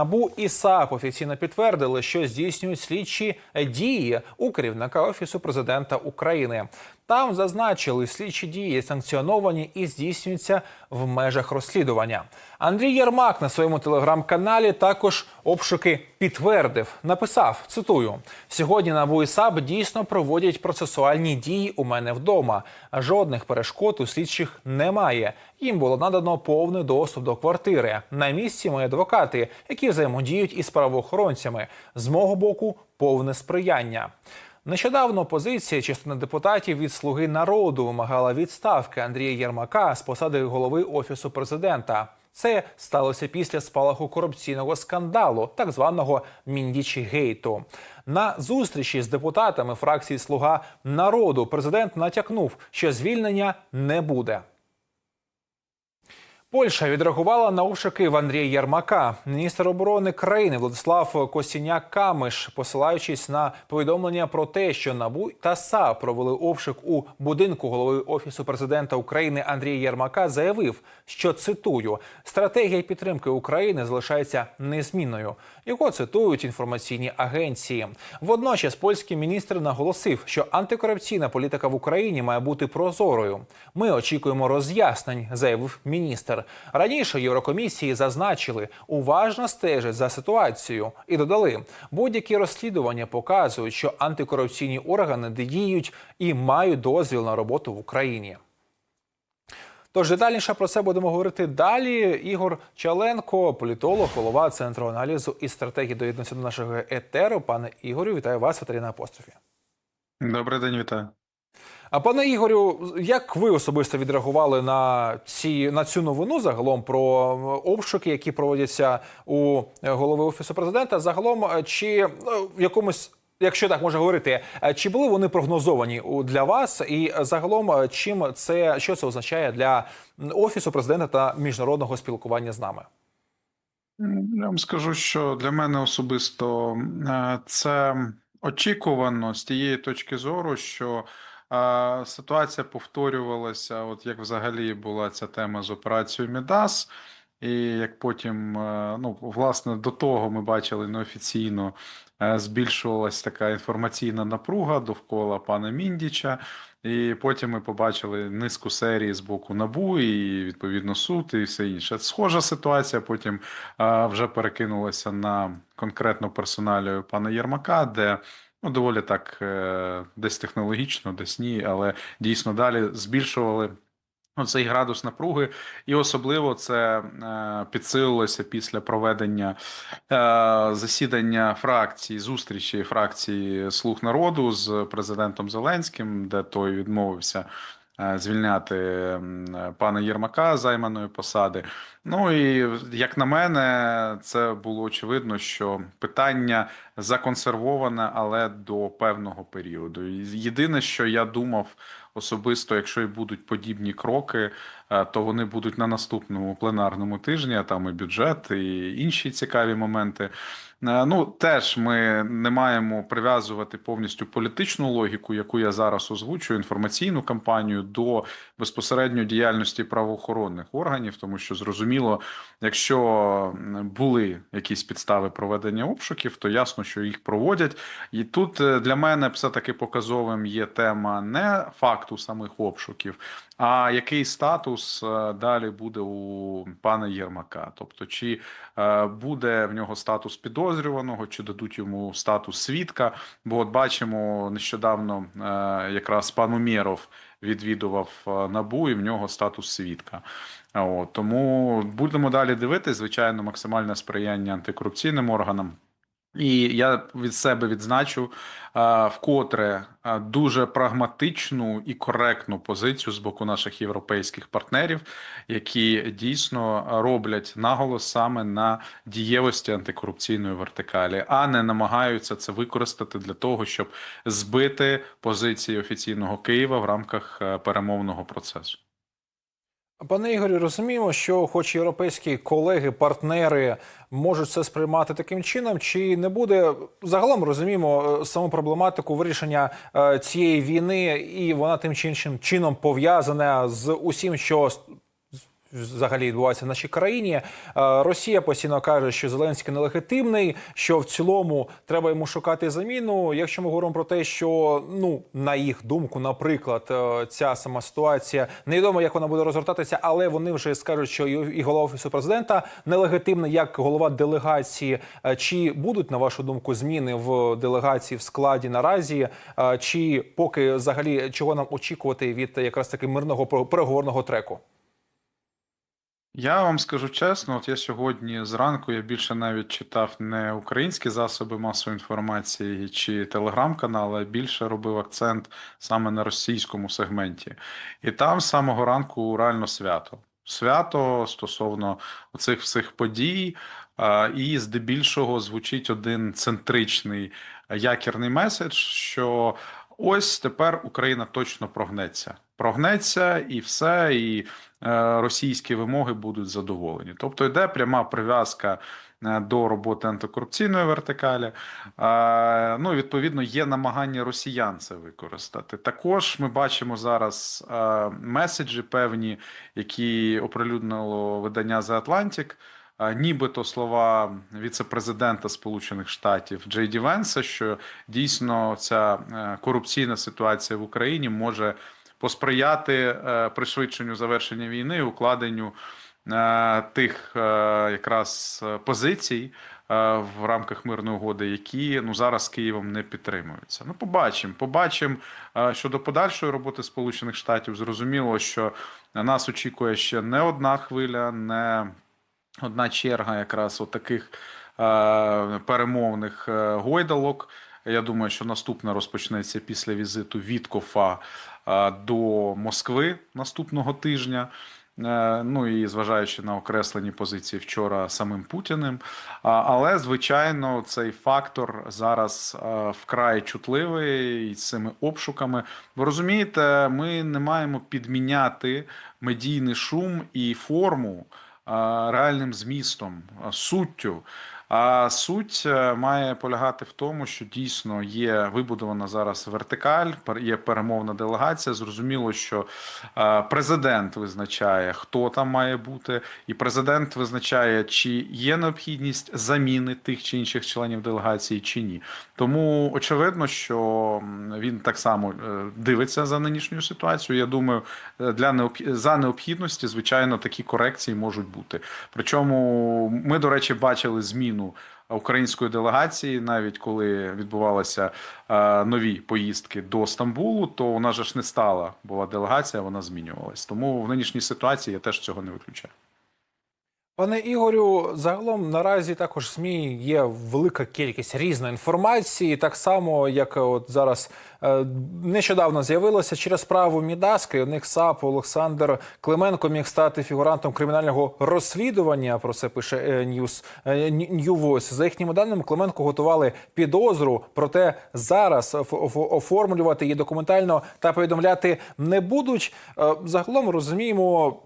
НАБУ і САП офіційно підтвердили, що здійснюють слідчі дії у керівника офісу президента України. Там зазначили, слідчі дії санкціоновані і здійснюються в межах розслідування. Андрій Єрмак на своєму телеграм-каналі також обшуки підтвердив. Написав: цитую: сьогодні НАБУ і дійсно проводять процесуальні дії у мене вдома. Жодних перешкод у слідчих немає. Їм було надано повний доступ до квартири. На місці мої адвокати, які взаємодіють із правоохоронцями. З мого боку, повне сприяння. Нещодавно опозиція частина депутатів від Слуги народу вимагала відставки Андрія Єрмака з посади голови офісу президента. Це сталося після спалаху корупційного скандалу, так званого Міндічі Гейту. На зустрічі з депутатами фракції Слуга народу президент натякнув, що звільнення не буде. Польща відреагувала на обшуки в Андрія Єрмака. Міністр оборони країни Владислав Костіняк Камиш, посилаючись на повідомлення про те, що НАБУ та САП провели обшук у будинку голови офісу президента України Андрія Єрмака, заявив, що цитую: стратегія підтримки України залишається незмінною. Його цитують інформаційні агенції. Водночас польський міністр наголосив, що антикорупційна політика в Україні має бути прозорою. Ми очікуємо роз'яснень, заявив міністр. Раніше Єврокомісії зазначили, уважно стежать за ситуацією і додали, будь-які розслідування показують, що антикорупційні органи діють і мають дозвіл на роботу в Україні. Тож детальніше про це будемо говорити далі. Ігор Чаленко, політолог, голова центру аналізу і стратегії доєднується до нашого етеру. Пане Ігорю, вітаю вас, Віталій на апострофі. Добрий день, вітаю. А пане Ігорю, як ви особисто відреагували на ці на цю новину загалом про обшуки, які проводяться у голови офісу президента? Загалом, чи ну, в якомусь, якщо так можна говорити, чи були вони прогнозовані для вас? І загалом, чим це що це означає для офісу президента та міжнародного спілкування з нами? Я вам скажу, що для мене особисто е, це очікувано з тієї точки зору, що е, ситуація повторювалася, от як взагалі була ця тема з операцією Мідас, і як потім, е, ну, власне, до того ми бачили неофіційно е, збільшувалась така інформаційна напруга довкола пана Міндіча. І потім ми побачили низку серій з боку НАБУ і відповідно суд, і все інше. Схожа ситуація потім а, вже перекинулася на конкретно персоналію пана Єрмака, де ну, доволі так е, десь технологічно, десь ні, але дійсно далі збільшували. Ну, цей градус напруги, і особливо це е, підсилилося після проведення е, засідання фракції, зустрічі фракції Слуг народу з президентом Зеленським, де той відмовився звільняти м, пана Єрмака займаної посади. Ну і як на мене, це було очевидно, що питання законсервоване, але до певного періоду. Єдине, що я думав особисто, якщо і будуть подібні кроки, е, то вони будуть на наступному пленарному тижні, а там і бюджет, і інші цікаві моменти. Е, Ну, теж ми не маємо прив'язувати повністю політичну логіку, яку я зараз озвучую, інформаційну кампанію до безпосередньо діяльності правоохоронних органів, тому що зрозуміло, якщо були якісь підстави проведення обшуків, то ясно, що їх проводять. І тут е, для мене все-таки показовим є тема не факту самих обшуків, а який статус е, далі буде у пана Єрмака? Тобто, чи буде в нього статус підозрюваного, чи дадуть йому статус свідка? Бо от бачимо нещодавно е, якраз пан Умєров відвідував е, набу, і в нього статус свідка. От, тому будемо далі дивитися, звичайно, максимальне сприяння антикорупційним органам. І я від себе відзначу а, вкотре а, дуже прагматичну і коректну позицію з боку наших європейських партнерів, які дійсно роблять наголос саме на дієвості антикорупційної вертикалі, а не намагаються це використати для того, щоб збити позиції офіційного Києва в рамках е, перемовного процесу. Пане Ігорі, розуміємо, що, хоч європейські колеги, партнери можуть це сприймати таким чином, чи не буде загалом розуміємо е, саму проблематику вирішення е, цієї війни, і вона тим чи іншим чином пов'язана з усім, що взагалі відбувається в нашій країні. Е, Росія постійно каже, що Зеленський нелегітимний, що в цілому треба йому шукати заміну. Якщо ми говоримо про те, що ну на їх думку, наприклад, е, ця сама ситуація невідомо, як вона буде розгортатися, але вони вже скажуть, що і голова офісу президента нелегітимний, як голова делегації. Е, Чи будуть на вашу думку зміни в делегації в складі наразі? Чи поки взагалі чого нам очікувати від якраз таки мирного переговорного треку? Я вам скажу чесно, от я сьогодні зранку я більше навіть читав не українські засоби масової інформації чи телеграм-канали, а більше робив акцент саме на російському сегменті. І там з самого ранку реально свято. Свято стосовно цих всіх подій, і здебільшого звучить один центричний якірний меседж, що ось тепер Україна точно прогнеться. Прогнеться і все, і е, російські вимоги будуть задоволені. Тобто йде пряма прив'язка е, до роботи антикорупційної вертикалі. Ну, відповідно, є намагання росіян це використати. Також ми бачимо зараз е, меседжі певні, які оприлюднило видання The Atlantic. Нібито слова віце-президента Сполучених Штатів Джей Ді Венса, що дійсно ця корупційна ситуація в Україні може посприяти е, пришвидшенню завершення війни, укладенню е, тих е, якраз позицій в рамках мирної угоди, які ну зараз Києвом не підтримуються. Ну, побачимо. Побачимо щодо подальшої роботи Сполучених Штатів. Зрозуміло, що нас очікує ще не одна хвиля, не одна черга якраз от таких е, перемовних гойдалок. Я думаю, що наступна розпочнеться після візиту Віткофа до Москви наступного тижня. Е, Ну і зважаючи на окреслені позиції вчора самим Путіним. Але, звичайно, цей фактор зараз е, вкрай чутливий і цими обшуками. Ви розумієте, ми не маємо підміняти медійний шум і форму е, реальним змістом, е, суттю. А суть е, має полягати в тому, що дійсно є вибудована зараз вертикаль, є перемовна делегація. Зрозуміло, що е, президент визначає, хто там має бути, і президент визначає, чи є необхідність заміни тих чи інших членів делегації, чи ні. Тому очевидно, що він так само е, дивиться за нинішньою ситуацією. Я думаю, для необх... за необхідності, звичайно, такі корекції можуть бути. Причому ми, до речі, бачили зміну української делегації, навіть коли відбувалися е, нові поїздки до Стамбулу, то вона ж не стала, була делегація, вона змінювалась. Тому в нинішній ситуації я теж цього не виключаю. Пане Ігорю, загалом наразі також ЗМІ є велика кількість різної інформації, так само як от зараз е, нещодавно з'явилося через справу Мідас, керівник САП Олександр Клименко міг стати фігурантом кримінального розслідування. Про це пише е, News, е, За їхніми даними, Клименко готували підозру, проте зараз оф- оф- оформлювати її документально та повідомляти не будуть. Е, Загалом розуміємо.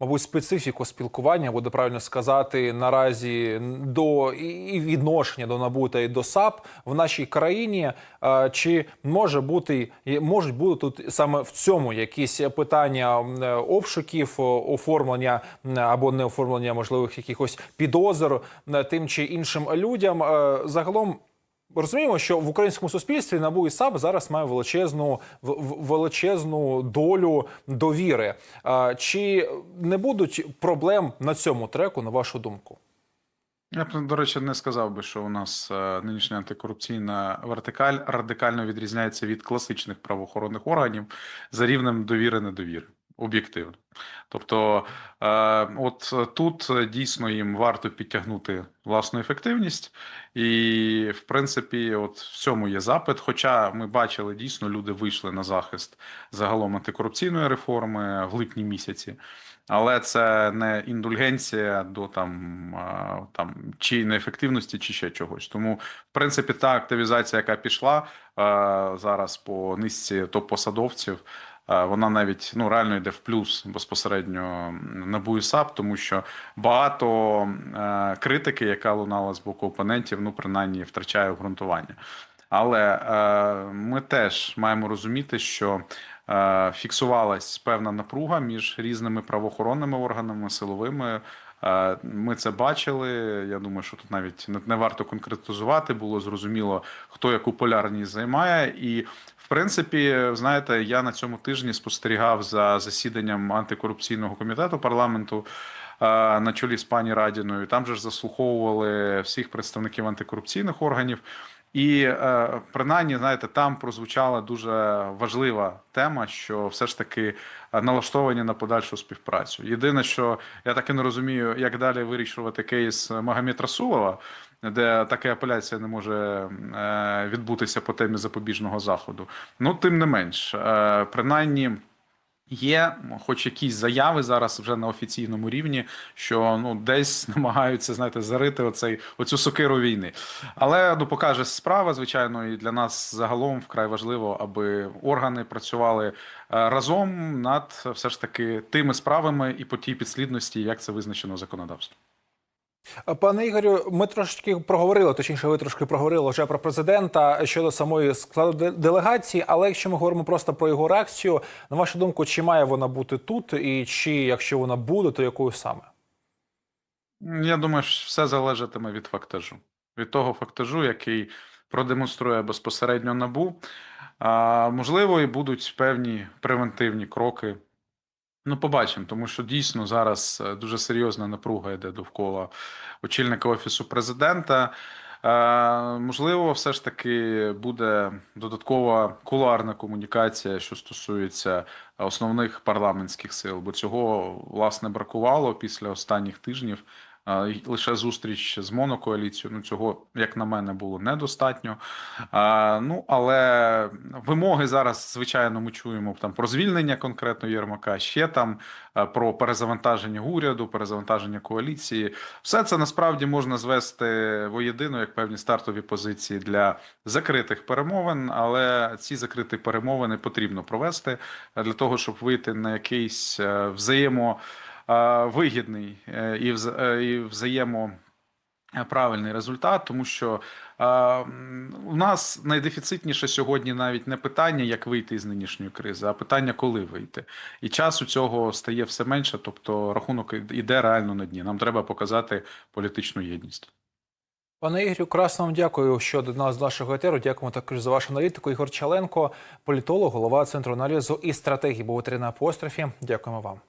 Мабуть, специфіку спілкування буде правильно сказати наразі до і і відношення до НАБУ та й до САП в нашій країні. Е, Чи може бути можуть бути тут саме в цьому якісь питання е, обшуків, оформлення або не оформлення можливих якихось підозр е, тим чи іншим людям? Е, Загалом Розуміємо, що в українському суспільстві НАБУ і САП зараз має величезну величезну долю довіри. Чи не будуть проблем на цьому треку, на вашу думку? Я б, до речі, не сказав би, що у нас е, нинішня антикорупційна вертикаль радикально відрізняється від класичних правоохоронних органів за рівнем довіри недовіри. Об'єктивно. Тобто, е, от тут е, дійсно їм варто підтягнути власну ефективність, і в принципі, от в цьому є запит. Хоча ми бачили, дійсно люди вийшли на захист загалом антикорупційної реформи в липні місяці. Але це не індульгенція до там, там чи неефективності, чи ще чогось. Тому, в принципі, та активізація, яка пішла зараз по низці топ-посадовців, вона навіть ну реально йде в плюс безпосередньо НАБУ і САП, тому що багато е, критики, яка лунала з боку опонентів, ну принаймні втрачає обґрунтування. Але е, ми теж маємо розуміти, що е, фіксувалась певна напруга між різними правоохоронними органами, силовими. Ми це бачили. Я думаю, що тут навіть не- варто конкретизувати. Було зрозуміло, хто яку полярність займає. І в принципі, знаєте, я на цьому тижні спостерігав за засіданням антикорупційного комітету парламенту на чолі з пані Радіною. Там же ж заслуховували всіх представників антикорупційних органів. І е, принаймні, знаєте, там прозвучала дуже важлива тема, що все ж таки е, налаштовані на подальшу співпрацю. Єдине, що я так і не розумію, як далі вирішувати кейс Магомед Расулова, де така апеляція не може е, відбутися по темі запобіжного заходу. Ну, тим не менш, принаймні. Є, хоч якісь заяви зараз вже на офіційному рівні, що ну десь намагаються знаєте зарити оцей оцю сокиру війни. Але ну покаже справа, звичайно, і для нас загалом вкрай важливо, аби органи працювали е, разом над все ж таки тими справами і по тій підслідності, як це визначено законодавством. Пане Ігорю, ми трошки проговорили, точніше, ви трошки проговорили вже про президента щодо самої складу делегації. Але якщо ми говоримо просто про його реакцію, на вашу думку, чи має вона бути тут, і чи якщо вона буде, то якою саме? Я думаю, що все залежатиме від фактажу, від того фактажу, який продемонструє безпосередньо набу. А, можливо, і будуть певні превентивні кроки. Ну, побачимо, тому що дійсно зараз е, дуже серйозна напруга йде довкола очільника офісу президента. Е, можливо, все ж таки буде додаткова кулуарна комунікація, що стосується основних парламентських сил, бо цього власне бракувало після останніх тижнів. Лише зустріч з монокоаліцією. Ну цього, як на мене, було недостатньо. Ну але вимоги зараз, звичайно, ми чуємо там про звільнення конкретно Єрмака, ще там про перезавантаження уряду, перезавантаження коаліції. Все це насправді можна звести воєдино як певні стартові позиції для закритих перемовин, але ці закриті перемовини потрібно провести для того, щоб вийти на якийсь е, взаємо вигідний е, і вза- е, і взаємо правильний результат, тому що е, у нас найдефіцитніше сьогодні навіть не питання, як вийти із нинішньої кризи, а питання, коли вийти. І часу цього стає все менше, тобто рахунок іде реально на дні. Нам треба показати політичну єдність. Пане Ігорю, красно вам дякую, що до нас до нашого етеру. Дякуємо також за вашу аналітику. Ігор Чаленко, політолог, голова центру аналізу і стратегії був на апострофі. Дякуємо вам.